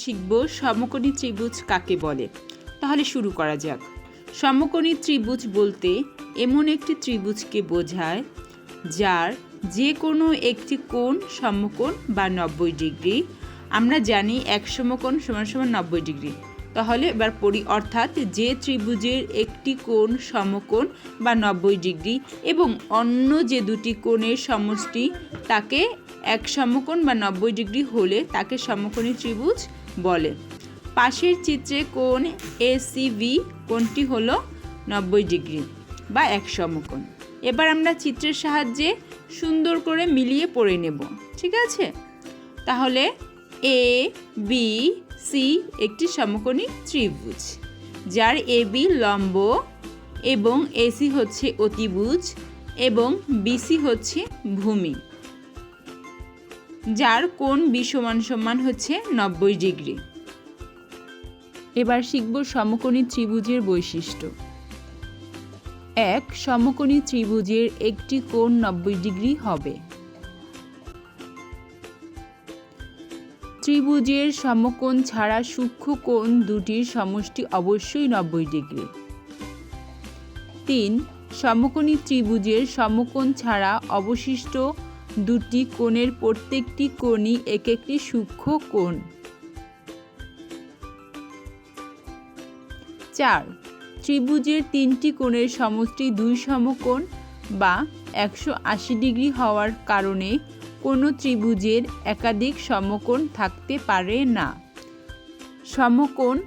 শিখব সমকোণী ত্রিভুজ কাকে বলে? তাহলে শুরু করা যাক। সমকোণী ত্রিভুজ বলতে এমন একটি ত্রিভুজকে বোঝায় যার যে কোনো একটি কোণ সমকোণ বা নব্বই ডিগ্রি। আমরা জানি এক সমকোণ সমান সমান নব্বই ডিগ্রি। তাহলে এবার পড়ি, অর্থাৎ যে ত্রিভুজের একটি কোণ সমকোণ বা নব্বই ডিগ্রি এবং অন্য যে দুটি কোণের সমষ্টি তাকে এক সমকোণ বা নব্বই ডিগ্রি হলে তাকে সমকোণী ত্রিভুজ বলে। পাশের চিত্রে কোণ এসিভি কোণটি হলো নব্বই ডিগ্রি বা এক সমকোণ এবার আমরা চিত্রের সাহায্যে সুন্দর করে মিলিয়ে পড়ে নেব, ঠিক আছে? তাহলে এ বি সি একটি সমকোণী ত্রিভুজ, যার এ বি লম্ব এবং এসি হচ্ছে অতিভুজ এবং বিসি হচ্ছে ভূমি। যার কোণ বি সমান সমান হচ্ছে নব্বই ডিগ্রি। এবার শিখব সমকোণী ত্রিভুজের বৈশিষ্ট্য। এক, সমকোণী ত্রিভুজের একটি কোণ নব্বই ডিগ্রি হবে। ত্রিভুজের সমকোণ ছাড়া সূক্ষ্ম কোণ দুটির সমষ্টি অবশ্যই নব্বই ডিগ্রি। তিন, সমকোণী ত্রিভুজের সমকোণ ছাড়া অবশিষ্ট দুটি কোণের প্রত্যেকটি কোণই এক একটি সূক্ষ্ম কোণ। চার, ত্রিভুজের তিনটি কোণের সমষ্টি দুই সমকোণ বা একশো আশি ডিগ্রি হওয়ার কারণে কোনো ত্রিভুজের একাধিক সমকোণ থাকতে পারে না। সমকোণ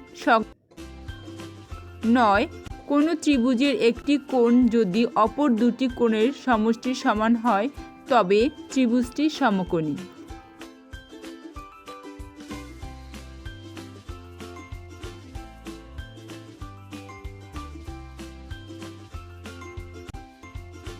নয়, কোনো ত্রিভুজের একটি কোণ যদি অপর দুটি কোণের সমষ্টির সমান হয় তবে ত্রিভুজটি সমকোণী।